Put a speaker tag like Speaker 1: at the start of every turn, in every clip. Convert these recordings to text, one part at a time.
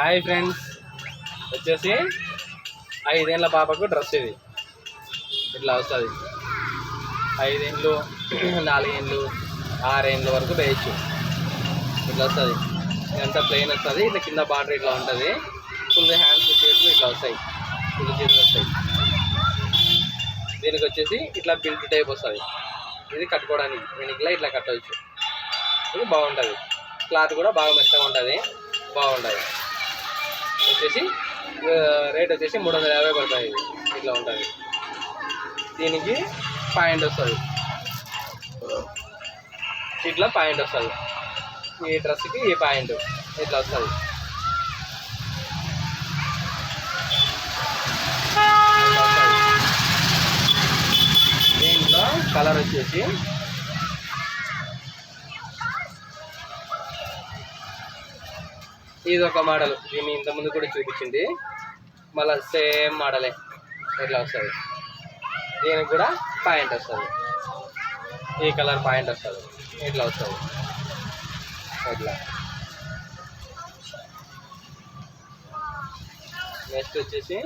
Speaker 1: Hi friends వచ్చేసి ఐదేళ్ళ పాపకు డ్రెస్ ఇది. ఇట్లా వస్తుంది. ఐదేళ్ళు నాలుగేళ్ళు ఆరేళ్ళ వరకు వేయచ్చు. ఇట్లా వస్తుంది. ఇదంతా ప్లెయిన్ వస్తుంది ఇట్లా కింద బార్డర్ ఇట్లా ఉంటుంది. ఫుల్ హ్యాండ్స్ చేతులు ఇట్లా వస్తాయి. ఫుల్ చేతులు వస్తాయి. దీనికి వచ్చేసి ఇట్లా బిల్ట్ టైప్ వస్తుంది. ఇది కట్టుకోవడానికి వెనుకలా ఇట్లా కట్టవచ్చు. ఇది బాగుంటుంది. క్లాత్ కూడా బాగా మెత్తగా ఉంటుంది. బాగుంటుంది. వచ్చేసి రేట్ వచ్చేసి మూడు వందల యాభై పడుతుంది ఇట్లా ఉంటుంది. దీనికి పాయింట్ వస్తుంది. ఇట్లా పాయింట్ వస్తుంది. ఈ డ్రెస్కి ఈ పాయింట్ ఇట్లా వస్తుంది. దీంట్లో కలర్ వచ్చేసి ఇది ఒక మోడల్ దీన్ని ఇంతకుముందు కూడా చూపించింది. మళ్ళీ సేమ్ మోడలే. ఇట్లా వస్తుంది. దీనికి కూడా పాయింట్ వస్తుంది. ఈ కలర్ పాయింట్ వస్తుంది. ఇట్లా వస్తుంది. ఇట్లా. నెక్స్ట్ వచ్చేసి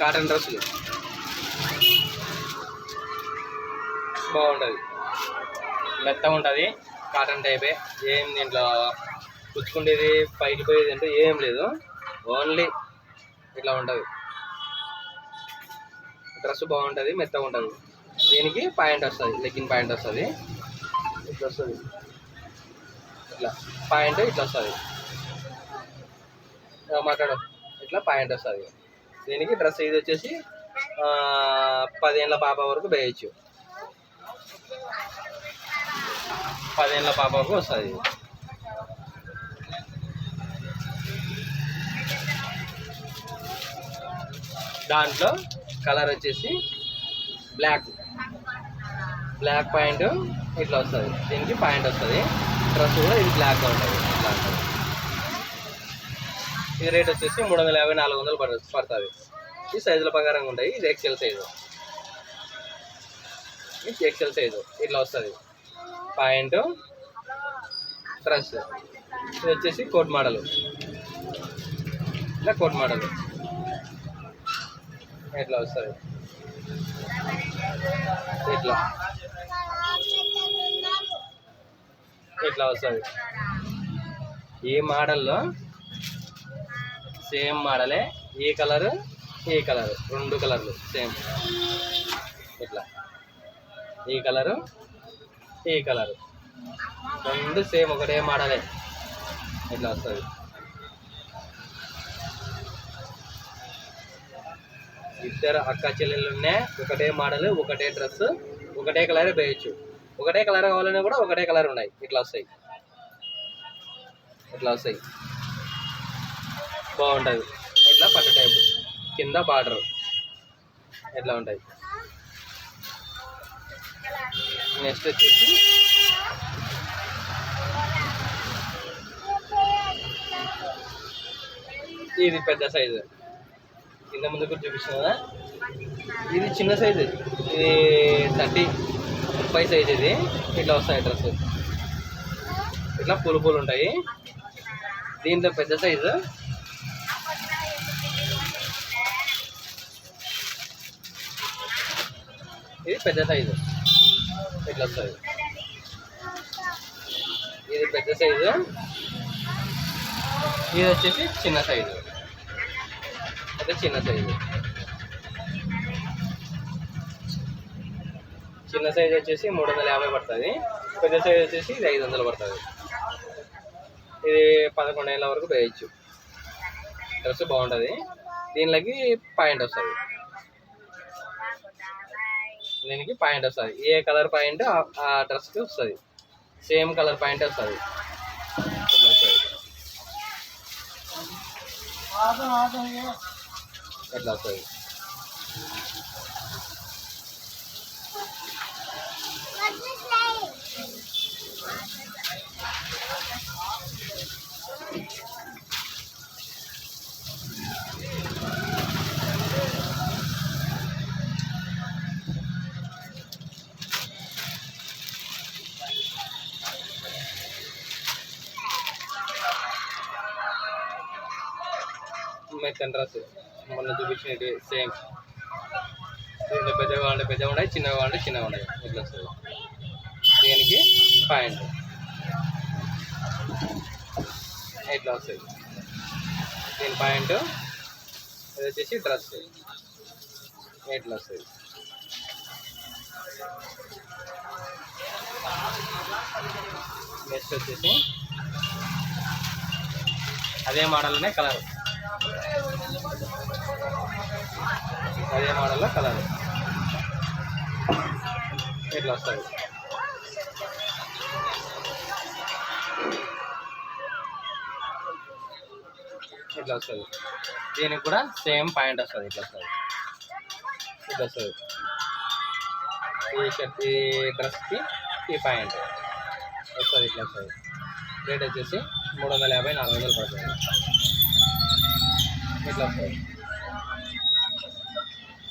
Speaker 1: కాటన్ డ్రెస్సులు. బాగుంటుంది మెత్తగా ఉంటుంది. కాటన్ టైపే ఏం. దీంట్లో పుచ్చుకుండేది పైకి పోయేది అంటే ఏం లేదు. ఓన్లీ ఇట్లా ఉంటుంది. డ్రెస్ బాగుంటుంది మెత్తగా ఉంటుంది. దీనికి పాయింట్ వస్తుంది లెగ్గిన్ పాయింట్ వస్తుంది. ఇట్లా వస్తుంది. ఇట్లా పాయింట్ ఇట్లా వస్తుంది. మాట్లాడు. ఇట్లా పాయింట్ వస్తుంది. దీనికి డ్రెస్ ఇది వచ్చేసి పదేళ్ళ పాప వరకు వేయచ్చు. పదేళ్ళ పాపకు వస్తుంది. దాంట్లో కలర్ వచ్చేసి బ్లాక్. బ్లాక్ పాయింట్ ఇట్లా వస్తుంది. దీనికి పాయింట్ వస్తుంది. డ్రెస్ కూడా ఇది బ్లాక్గా ఉంటుంది. ఇట్లా ఈ రేట్ వచ్చేసి మూడు వందల యాభై నాలుగు వందలు పడుతుంది పడుతుంది. ఈ సైజుల ప్రకారంగా ఉంటాయి. ఇది ఎక్సెల్ సైజు ఇది ఎక్సెల్ సైజు ఇట్లా వస్తుంది. పాయింట్ డ్రెస్ ఇది వచ్చేసి కోట్ మోడల్. ఇట్లా కోట్ మోడల్. ఇట్లా వస్తుంది? ఇట్లా ఇట్లా వస్తుంది? ఈ మోడల్లో సేమ్ మోడలే ఈ కలర్ ఈ కలర్. రెండు కలర్లు సేమ్. ఇట్లా ఈ కలరు ఈ కలర్ రెండు సేమ్ ఒకటే మోడలే. ఇట్లా వస్తుంది? ఇద్దరు అక్క చెల్లెళ్ళు ఉన్నాయి ఒకటే మోడల్ ఒకటే డ్రెస్ ఒకటే కలర్ వేయచ్చు. ఒకటే కలర్ కావాలన్నా కూడా ఒకటే కలర్ ఉన్నాయి. ఇట్లా వస్తాయి. ఇట్లా వస్తాయి. బాగుంటుంది. ఇట్లా పట్టు టైపు. కింద బార్డర్. ఇట్లా ఉంటాయి? నెక్స్ట్ వచ్చేసి ఇది పెద్ద సైజు. ఇంత ముందు కూడా చూపిస్తున్నా కదా. ఇది చిన్న సైజు. ఇది థర్టీ ముప్పై సైజ్ ఇది. ఇట్లా వస్తాయి డ్రెస్ ఇట్లా పూలు పూలు ఉంటాయి. దీంట్లో పెద్ద సైజు. ఇది పెద్ద సైజు. ఇట్లా వస్తుంది ఇది పెద్ద సైజు. ఇది వచ్చేసి చిన్న సైజు. అదే చిన్న సైజు. చిన్న సైజ్ వచ్చేసి మూడు వందల యాభై పడుతుంది. పెద్ద సైజు వచ్చేసి ఇది ఐదు వందలు పడుతుంది. ఇది పదకొండు ఏళ్ళ వరకు వేయచ్చు. డ్రెస్ బాగుంటుంది. దీనిలోకి పాయింట్ వస్తుంది. దీనికి పాయింట్ వస్తుంది. ఏ కలర్ పాయింట్ ఆ- డ్రెస్కి వస్తుంది. సేమ్ కలర్ పాయింట్ వస్తుంది. ఎట్లా వస్తుంది? మెత్తని మొన్న చూపించినట్టు సేమ్. దీంట్లో పెద్దగా ఉండే పెద్దగా ఉన్నాయి చిన్నగా ఉండే చిన్నగా ఉన్నాయి ఇట్లా వస్తుంది? దీనికి ప్యాంట్. ఇట్లా వస్తుంది? దీని ప్యాంట్ ఇది వచ్చేసి డ్రెస్. ఇట్లా వస్తుంది? నెక్స్ట్ వచ్చేసి అదే మోడల్నే కలర్. అదే మోడల్లో కలర్. ఇట్లా వస్తుంది ఇట్లా వస్తుంది దీనికి కూడా సేమ్ పాయింట్ వస్తుంది ఇట్లా వస్తుంది. ఇట్లా వస్తుంది. ఈ షర్ట్ ఈ డ్రెస్కి ఈ పాయింట్ వస్తుంది ఇట్లా వస్తుంది. రేట్ వచ్చేసి మూడు వందల యాభై నాలుగు వందలు పడుతుంది. ఇట్లా వస్తుంది.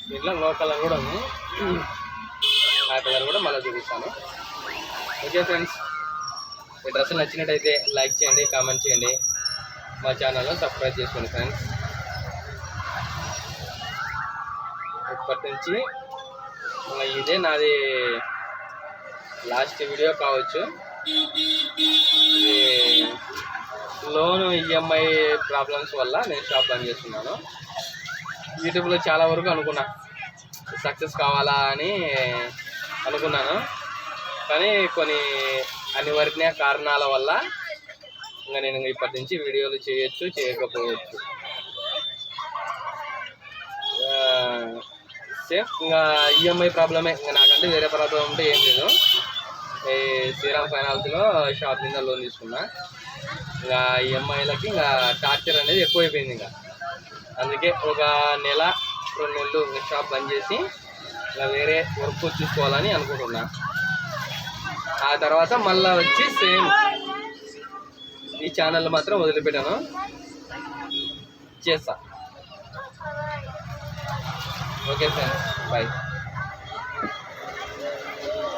Speaker 1: దీంట్లో లో కలర్ కూడా ఉంది. ఆ కలర్ కూడా మళ్ళీ చూపిస్తాను. ఓకే ఫ్రెండ్స్ ఈ డ్రెస్ నచ్చినట్టయితే లైక్ చేయండి కామెంట్ చేయండి. మా ఛానల్లో సబ్స్క్రైబ్ చేసుకోండి ఫ్రెండ్స్. ఇప్పటి నుంచి ఇదే నాది లాస్ట్ వీడియో కావచ్చు. లోన్ ఈఎంఐ ప్రాబ్లమ్స్ వల్ల నేను షాప్ బంద్ చేస్తున్నాను. యూట్యూబ్లో చాలా వరకు అనుకున్నా. సక్సెస్ కావాలా అని అనుకున్నాను. కానీ కొన్ని అనివార్య కారణాల వల్ల ఇంకా నేను ఇంకా ఇప్పటి నుంచి వీడియోలు చేయొచ్చు చేయకపోవచ్చు. సేమ్ ఇంకా ఈఎంఐ ప్రాబ్లమే. ఇంకా నాకంటే వేరే ప్రాబ్లం ఉంటే ఏం లేదు. ఈ శ్రీరామ్ ఫైనాన్స్లో షాప్ కింద లోన్ తీసుకున్నా. ఇంకా ఈఎంఐలకి ఇంకా టార్చర్ అనేది ఎక్కువైపోయింది ఇంకా. అందుకే ఒక నెల రెండు నెలలు షాప్ బంద్ చేసి ఇలా వేరే వర్క్ చూసుకోవాలని అనుకుంటున్నా. ఆ తర్వాత మళ్ళీ వచ్చి సేమ్ ఈ ఛానల్ మాత్రం వదిలిపెట్టాను. చేస్తా. Okay sir. బాయ్